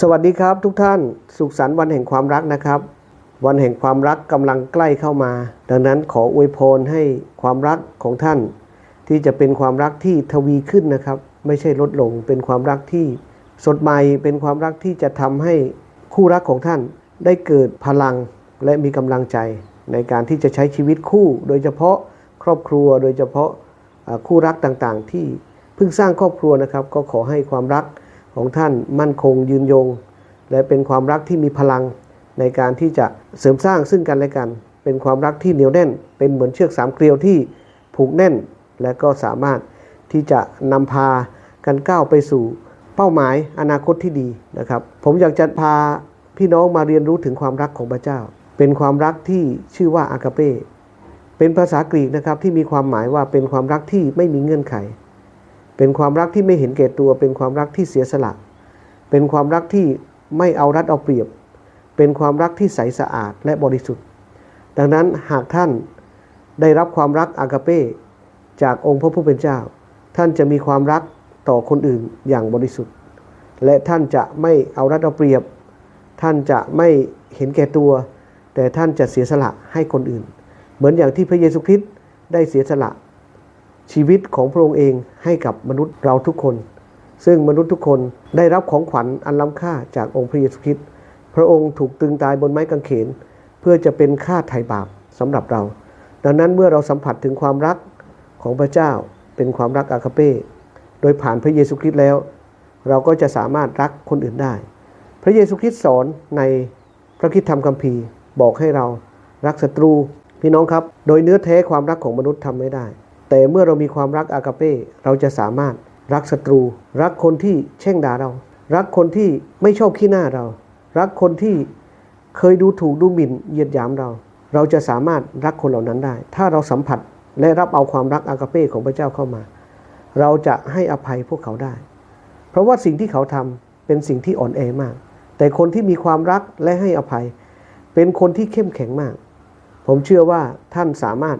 สวัสดีครับทุกท่านสุขสันต์วันแห่งความรักนะครับ วันแห่งความรักกำลังใกล้เข้ามา ดังนั้นขออวยพรให้ความรักของท่าน ที่จะเป็นความรักที่ทวีขึ้นนะครับ ไม่ใช่ลดลงเป็นความรักที่ สดใหม่เป็นความรักที่จะทำให้คู่รักของท่าน ได้เกิดพลังและมีกำลังใจ ในการที่จะใช้ชีวิตคู่ โดยเฉพาะครอบครัว โดยเฉพาะคู่รักต่างๆ ที่เพิ่งสร้างครอบครัวนะครับ ก็ขอให้ความรัก ของท่านมั่นคงยืนยง และเป็นความรักที่มีพลังในการที่จะเสริมสร้างซึ่งกันและกัน เป็นความรักที่เหนียวแน่น เป็นเหมือนเชือกสามเกลียวที่ผูกแน่น และก็สามารถที่จะนำพากันก้าวไปสู่เป้าหมายอนาคตที่ดีนะครับ ผมอยากจะพาพี่น้องมาเรียนรู้ถึงความรักของพระเจ้า เป็นความรักที่ชื่อว่าอากาเป้เป็นภาษากรีกนะครับที่มีความหมายว่าเป็นความรักที่ไม่มีเงื่อนไข เป็นความรักที่ไม่เห็นแก่ตัว เป็นความรักที่เสียสละ เป็นความรักที่ไม่เอารัดเอาเปรียบ เป็นความรักที่ใสสะอาดและบริสุทธิ์ ดังนั้นหากท่านได้รับความรักอากาเป้จากองค์พระผู้เป็นเจ้า ท่านจะมีความรักต่อคนอื่นอย่างบริสุทธิ์ และท่านจะไม่เอารัดเอาเปรียบ ท่านจะไม่เห็นแก่ตัว แต่ท่านจะเสียสละให้คนอื่น เหมือนอย่างที่พระเยซูคริสต์ได้เสียสละ ชีวิตของพระองค์เองให้กับมนุษย์เราทุกคน ซึ่งมนุษย์ทุกคนได้รับของขวัญอันล้ำค่าจากองค์พระเยซูคริสต์พระองค์ถูกตึงตายบนไม้กางเขน เพื่อจะเป็นค่าไถ่บาปสำหรับเรา ดังนั้นเมื่อเราสัมผัสถึงความรักของพระเจ้าเป็นความรักอาคาเป้โดยผ่านพระเยซูคริสต์แล้ว เราก็จะสามารถรักคนอื่นได้ พระเยซูคริสต์สอนในพระคิดธรรมคัมภีร์บอกให้เรารักศัตรูพี่น้องครับ โดยเนื้อแท้ความรักของมนุษย์ทำไม่ได้ แต่เมื่อเรามีความรักอากาเป้เราจะสามารถรักศัตรู รักคนที่แช่งด่าเรา รักคนที่ไม่ชอบขี้หน้าเรา รักคนที่เคยดูถูกดูหมิ่นเหยียดหยามเรา เราจะสามารถรักคนเหล่านั้นได้ ถ้าเราสัมผัสและรับเอาความรักอากาเป้ของพระเจ้าเข้ามา เราจะให้อภัยพวกเขาได้ เพราะว่าสิ่งที่เขาทำเป็นสิ่งที่อ่อนแอมาก แต่คนที่มีความรักและให้อภัย เป็นคนที่เข้มแข็งมาก ผมเชื่อว่าท่านสามารถ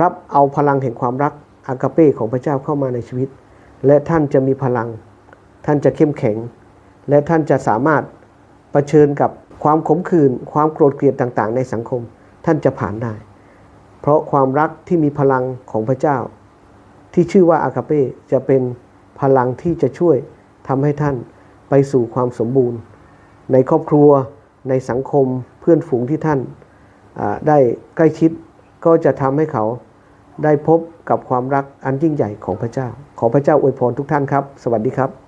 รับเอาพลังแห่งความรักอากาเป้ของพระเจ้าเข้ามาในชีวิต และท่านจะมีพลัง ท่านจะเข้มแข็ง และท่านจะสามารถเผชิญกับความขมขื่นความโกรธเกลียดต่างๆ ในสังคม ท่านจะผ่านได้ เพราะความรักที่มีพลังของพระเจ้า ที่ชื่อว่าอากาเป้จะเป็นพลังที่จะช่วยทำให้ท่านไปสู่ความสมบูรณ์ ในครอบครัวในสังคมเพื่อนฝูงที่ท่านได้ใกล้ชิด ก็จะทำให้เขาได้พบกับความรักอันยิ่งใหญ่ของพระเจ้า ขอพระเจ้าอวยพรทุกท่านครับ สวัสดีครับ